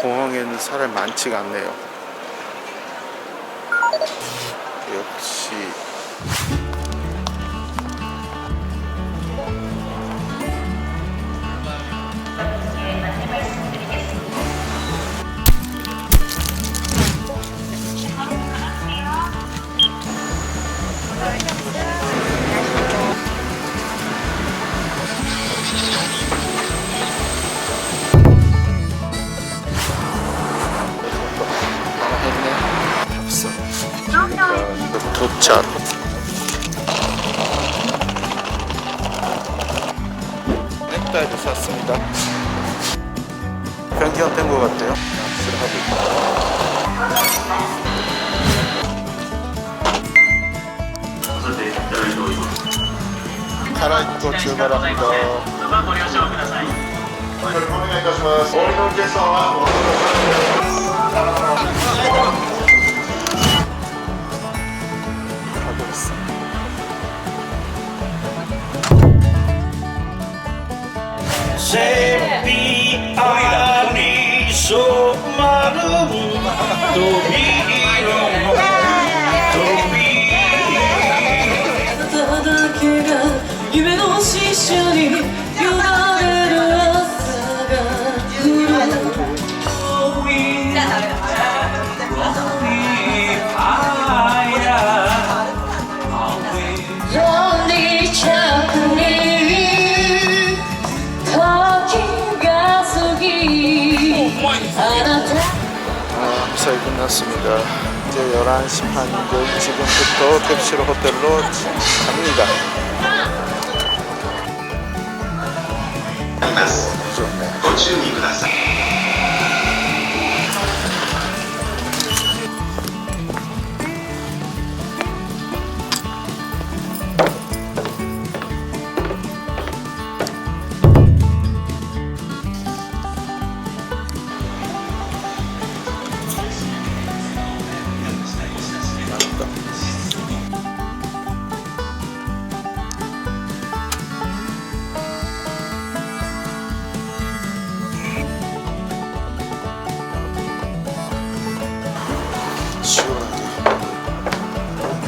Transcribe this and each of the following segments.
공항에는 사람 많지가 않네요. 역시 싶다 해서 샀습니다. 변기가 된것 같아요. 낚시를 하고 있다. 갈아입고 출발합니다. 오늘 고민해 가시면 오늘 께서 せあに染まる飛び色の夢の死者に夜な 왔습니다. 이제 11시 반경 지금부터 택시로 호텔로 갑니다. 좋네.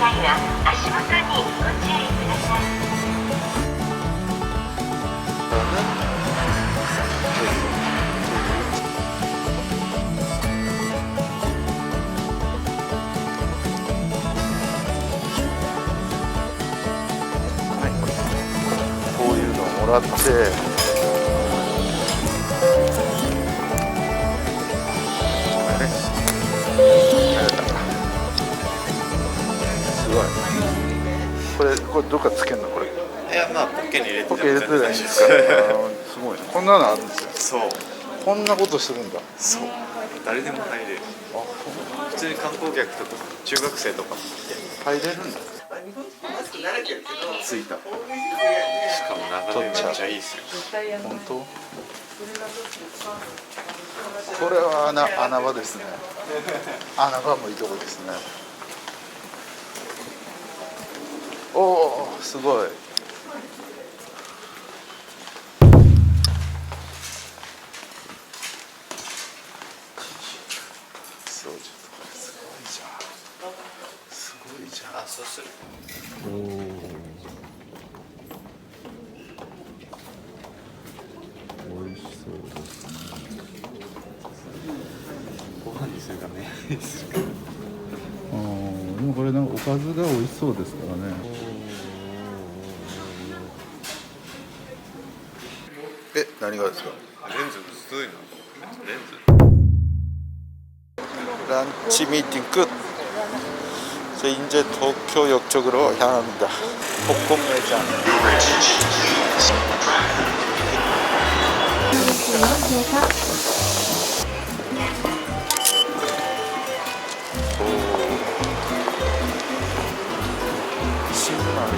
際は足元にご注意ください。こういうのをもらって。どっかつけんのこれ？いやまあポッケに入れてポッケ入れてないんですか。すごいね。こんなのあるんですよ。そうこんなことするんだ。そう誰でも入れる普通に観光客とか中学生とか入れるんだ。着いたしかも眺めめっちゃいいですよ本当？これは穴穴場ですね。穴場もいいとこですね。おおすごい。そうちょっとこれすごいじゃん。すごいじゃん。あそうする美味しそうですね。ご飯にするかねうん、でもこれなんかおかずが美味しそうですからね。 え、何がですか。レンズ薄いのレンズ 런치 미팅 끝. 저 이제 도쿄역 쪽으로 향합니다. 복권 매장. 오. 신발.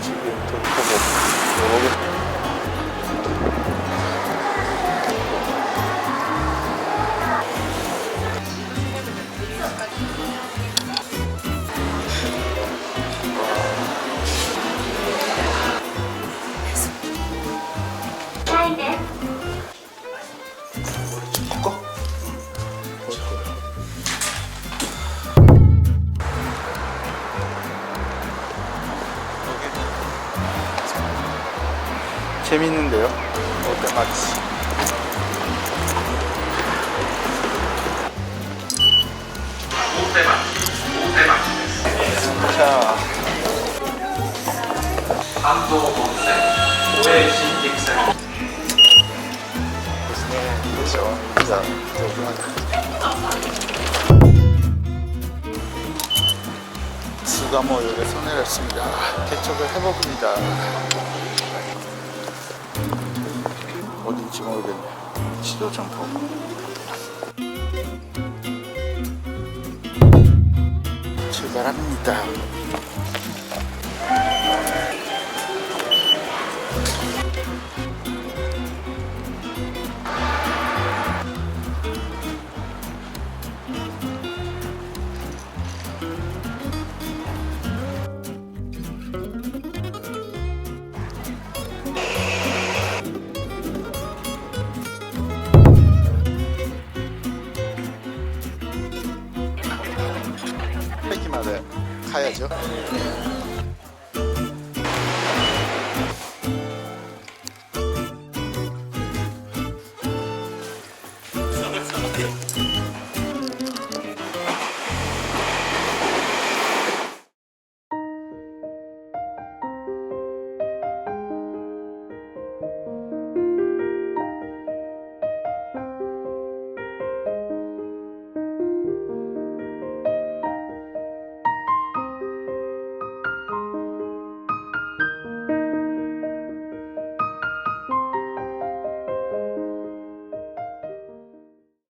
지금 더 커 We'll 재밌는데요. 어때 마치? 자, 수가 뭐 여기 손해를 했습니다. 개척을 해봅니다. 어딘지 모르겠네. 지도 좀 보고. 출발합니다. 뺏기마다 가야죠.